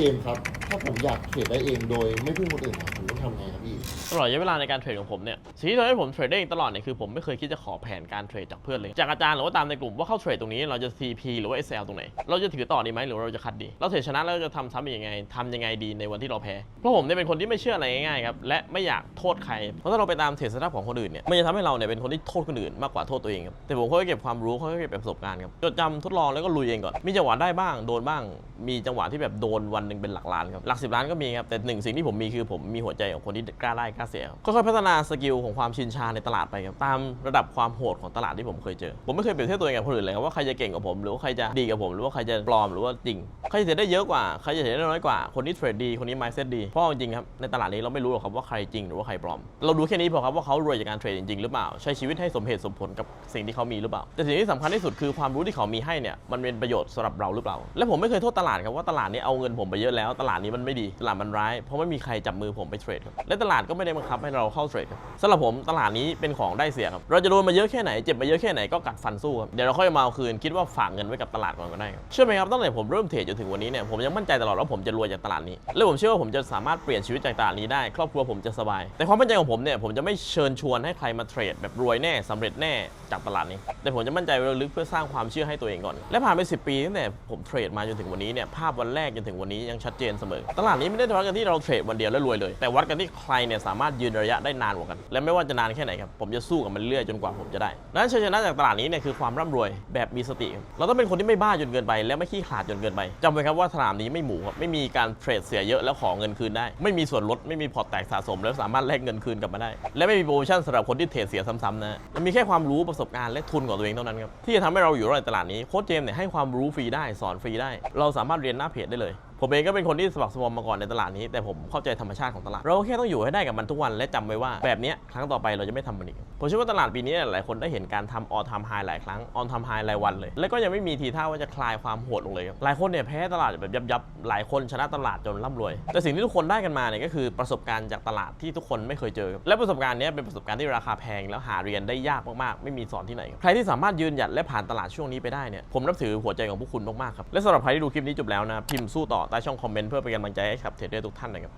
จมครับ ถ้าผมอยากเทรดได้เองโดยไม่พึ่งคนอื่นอะผมต้องทำไงครับพี่ ตลอดระยะเวลาในการเทรดของผมเนี่ยสิ่งที่ทำให้ผมเทรดได้เองตลอดเนี่ยคือผมไม่เคยคิดจะขอแผนการเทรดจากเพื่อนเลยจากอาจารย์หรือว่าตามในกลุ่มว่าเข้าเทรดตรงนี้เราจะ CP หรือว่า SL ตรงไหน เราจะถือต่อดีไหมหรือเราจะคัดดี เราเทรดชนะแล้วเราจะทำซ้ำอีกยังไงทำยังไงดีในวันที่เราแพ้เพราะผมเนี่ยเป็นคนที่ไม่เชื่ออะไรง่ายๆครับและไม่อยากโทษใครเพราะถ้าเราไปตามเทรดสภาพของคนอื่นเนี่ยมันจะทำให้เราเนี่ยเป็นคนที่โทษคนอื่นมากกว่าโทษตัวเองครับแต่ผมค่อยเก็บความรู้ค่อยเก็บประสบการณ์ครับจดจำทดลองแล้วก็ลุยเองก่อนมีจังหวะได้บ้างโดนบ้าง มีจังหวะที่แบบโดนวันหนึ่งเป็นหลักล้านครับหลักสิบล้านก็มีครับแต่หนึ่งสิ่งที่ผมมีคือผมมีหัวใจของคนที่กล้าได้กล้าเสียค่อยๆพัฒนาสกิลของความชินชาในตลาดไปครับตามระดับความโหดของตลาดที่ผมเคยเจอ ผมไม่เคยเปรียบเทียบตัวเองกับคนอื่นเลยครับว่าใครจะเก่งกว่าผมหรือว่าใครจะดีกับผมหรือว่าใครจะปลอมหรือว่าจริงใครจะเสียได้เยอะกว่าใครจะเสียได้น้อยกว่าคนที่เทรดดีคนนี้ mindset ดีเพราะจริงครับในตลาดนี้เราไม่รู้หรอกครับว่าใครจริงหรือว่าใครปลอม เราดูแค่นี้พอครับว่าเขารวยจากการเทรดจริงๆหรือเปล่าใช้ชีวิตให้สมเหตุสมผลกับสิ่งที่เขามีหรือเปล่า แต่สิ่งที่สำคัญที่สุดคือความรู้ที่เขามีให้เนี่ยมันเป็นประโยชน์สำหรับเราหรือเปล่า และผมไม่เคยโทษตลาดครับว่าตลาดนี้เอาเงินผมไปเยอะแล้ว ตลาดนี้มันไม่ดีตลาดมันร้ายเพราะไม่มีใครจับมือผมไปเทรดครับและตลาดก็ไม่ได้บังคับให้เราเข้าเทรดครับสำหรับผมตลาดนี้เป็นของได้เสียครับเราจะโดนมาเยอะแค่ไหนเจ็บมาเยอะแค่ไหนก็กัดฟันสู้ครับเดี๋ยวเราค่อยมาเอาคืนคิดว่าฝากเงินไว้กับตลาดก่อนก็ได้ครับเชื่อไหมครับตั้งแต่ผมเริ่มเทรดจนถึงวันนี้เนี่ยผมยังมั่นใจตลอดว่าผมจะรวยจากตลาดนี้และผมเชื่อว่าผมจะสามารถเปลี่ยนชีวิตจากตลาดนี้ได้ ครอบครัวผมจะสบาย แต่ความมั่นใจของผมเนี่ยผมจะไม่เชิญชวนให้ใครมาเทรดแบบรวยแน่สำเร็จแน่จากตลาดนี้ แต่ผมจะมั่นใจไว้ลึกเพื่อสร้างความเชื่อให้ตัวเองก่อน และผ่านไป 10 ปีตั้งแต่ผมเทรดมาจนถึงวันนี้เนี่ยภาพวันแรกจนถึงวันนี้ยังชัดเจนเสมอ ตลาดนี้ไม่ได้วัดกันที่เราเทรดวันเดียวแล้วรวยเลย แต่วัดกันที่ใครเนี่ยสามารถยืนระยะได้นานกว่ากัน และไม่ว่าจะนานแค่ไหนครับผมจะสู้กับมันเรื่อยจนกว่าผมจะได้ดังนั้นชัยชนะจากตลาดนี้เนี่ยคือความร่ำรวยแบบมีสติ เราต้องเป็นคนที่ไม่บ้าจนเกินไป และไม่ขี้ขลาดจนเกินไปจำไว้ครับว่าสนามนี้ไม่หมูครับไม่มีการเทรดเสียเยอะแล้วขอเงินคืนได้ ไม่มีส่วนลดไม่มีพอร์ตแตกสะสม แล้วสามารถแลกเงินคืนกลับมาได้ และไม่มีโปรโมชั่นสำหรับคนที่เทรดเสียซ้ำๆนะมันมีแค่ความรู้ประสบการณ์และทุนของตัวเองเท่านั้นครับที่จะทำให้เราอยู่รอดในตลาดนี้โค้ชเจมส์เนี่ยให้ความรู้ฟรีได้สอนฟรีได้ เราสามารถเรียนหน้าเพจได้เลย ผมเองก็เป็นคนที่สมัครสมอมมาก่อนในตลาดนี้แต่ผมเข้าใจธรรมชาติของตลาด เราแค่ต้องอยู่ให้ได้กับมันทุกวันและจำไว้ว่าแบบนี้ครั้งต่อไปเราจะไม่ทำมันอีกผมเชื่อว่าตลาดปีนี้หลายคนได้เห็นการทำออทำไฮหลายครั้งออนทำไฮรายวันเลย แล้วก็ยังไม่มีทีท่าว่าจะคลายความโหดลงเลยครับหลายคนเนี่ยแพ้ตลาดแบบยับยับหลายคนชนะตลาดจนร่ำรวย แต่สิ่งที่ทุกคนได้กันมาเนี่ยก็คือประสบการณ์จากตลาดที่ทุกคนไม่เคยเจอครับและประสบการณ์นี้เป็นประสบการณ์ที่ราคาแพงแล้วหาเรียนได้ยากมากๆ ไม่มีสอนที่ไหนครับใครที่สามารถยืนหยัดและผ่านตลาดช่วงนี้ไปได้เนี่ยผมนับถือหัวใจของพวกคุณมากๆครับและสำหรับใครที่ดูคลิปนี้จบแล้วนะพิมพ์สู้ต่อใต้ช่องคอมเมนต์เพื่อเป็นกำลังใจให้ขับเทรดเดอร์ทุกท่านนะครับ